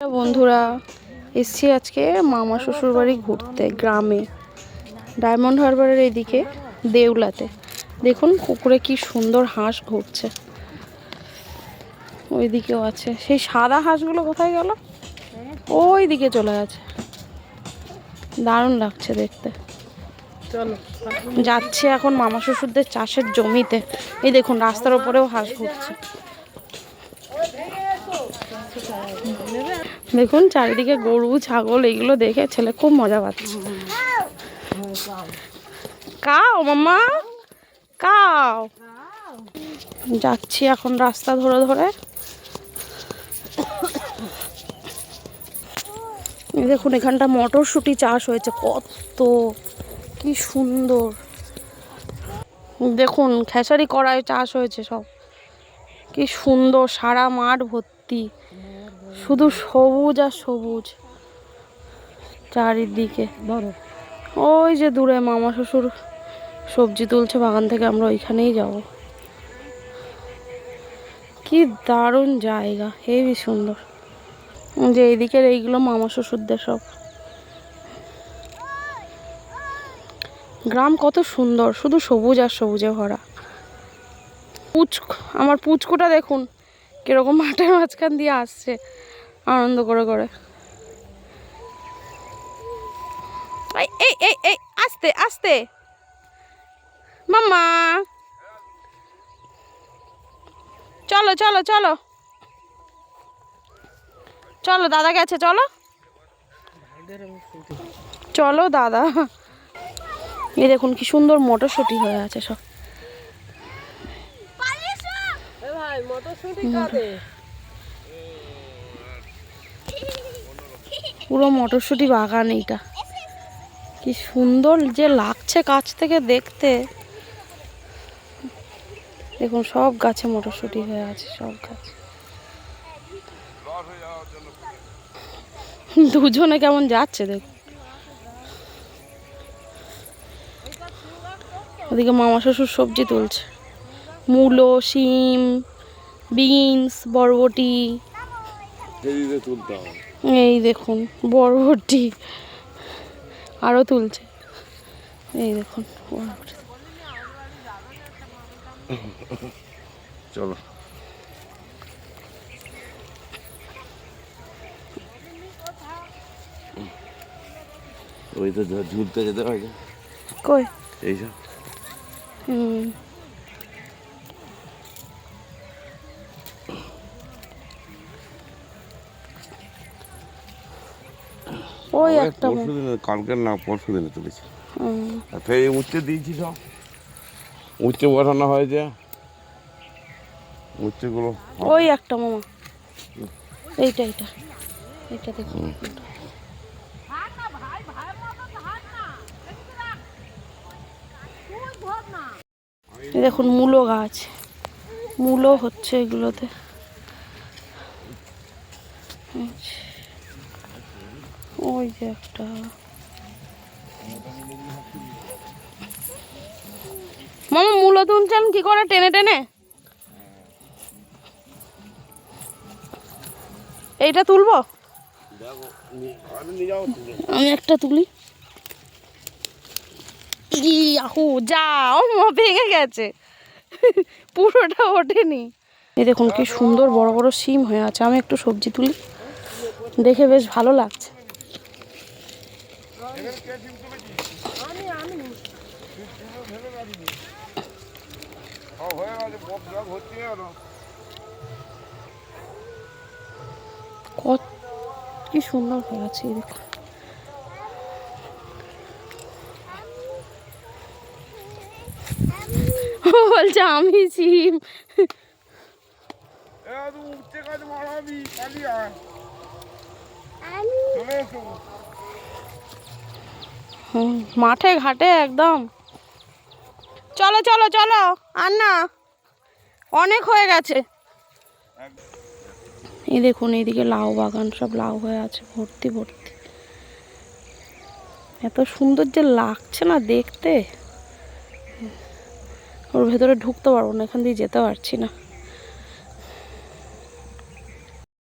বন্ধুরা এসছি আজকে মামা শ্বশুর বাড়ি ঘুরতে গ্রামে ডায়মন্ড হারবারের এইদিকে দেউলাতে। দেখুন পুকুরে কি সুন্দর হাঁস ঘুরছে। ওইদিকেও আছে। সেই সাদা হাঁসগুলো কোথায় গেল? ওই দিকে চলে গেছে। দারুণ লাগছে দেখতে। চলো। যাচ্ছে এখন মামা শ্বশুরদের চাষের জমিতে। এই দেখুন রাস্তার ওপরেও হাঁস ঘুরছে। দেখুন, চারিদিকে গরু, ছাগল, এগুলো দেখে ছেলে খুব মজা পাচ্ছে। কাও, মাম্মা! কাও! যাচ্ছি এখন রাস্তা ধরে ধরে। দেখুন, এখানটা মটরশুঁটি চাষ হয়েছে, কত, কি সুন্দর। দেখুন, খেসারি কড়াই চাষ হয়েছে সব। কি সুন্দর, সারা মাঠ ভর্তি। শুধু সবুজ আর সবুজ। চারিদিকে। ধরো। ওই যে দূরে মামা শ্বশুর সবজি তুলছে বাগান থেকে আমরা ওইখানেই যাব। কি দারুণ জায়গা হেবি সুন্দর। যে এইদিকের এইগুলো মামা শ্বশুরদের সব। গ্রাম কত সুন্দর শুধু সবুজ আর সবুজে ভরা। পুচ আমার পুচকুটা দেখুন। কীরকম মাঠের মাঝখান দিয়ে আসছে, আনন্দ করে করে। এই এই এই আস্তে আস্তে। মাম্মা। চলো চলো চলো। চলো, দাদা গেছে, চলো। চলো, দাদা। এই দেখুন কি সুন্দর মটরশুঁটি হয়ে আছে সব। পুরো মটরশুঁটি বাগান এইটা। কি সুন্দর যে লাগছে কাছ থেকে দেখতে। দেখুন, সব গাছে মটরশুঁটি হয়ে আছে, সব গাছ। দুজনে কেমন যাচ্ছে দেখুন ওদিকে মামা শ্বশুর সবজি তুলছে। মূলো, শিম বিনস বরবটি। এই দেখুন বরবটি। আরও তুলছে। এই দেখুন চলো। ওই তো ঝুলতে যেতে হয়। কই? এইসব হুম। ওই একটা পরশু দিনে কালকের না পরশু দিনে তুলেছি ফের উচ্চে দিয়েছি সব উচ্চে বসানো হয়েছে। উচ্চেগুলো ওই একটা মামা। এইটা এইটা। এইটা দেখুন দেখুন মূলো গাছ। মূলো হচ্ছে এগুলোতে। আচ্ছা। ওই যে একটা। মামা, মূলো তুলছেন কি করে টেনে টেনে? এইটা তুলবো? আমি একটা তুলি। ইয়াহু যাও মা, ভেঙে গেছে। পুরোটা ওঠেনি। এই দেখুন কি সুন্দর বড় বড় সিম হয়ে আছে। আমি একটু সবজি তুলি। দেখে বেশ ভালো লাগছে। কত কি সুন্দর হয়ে আছে এই দেখুন ও বলছে আমি সিম উচ্চে কাজ মারাবি চলে এসো। হুম, মাঠে ঘাটে একদম। চলো চলো চলো আর না অনেক হয়ে গেছে। এই দেখুন এইদিকে লাউ বাগান সব লাউ হয়ে আছে ভর্তি ভর্তি। এত সুন্দর যে লাগছে না দেখতে। ওর ভেতরে ঢুকতে পারব না এখান দিয়ে যেতে পারছি না।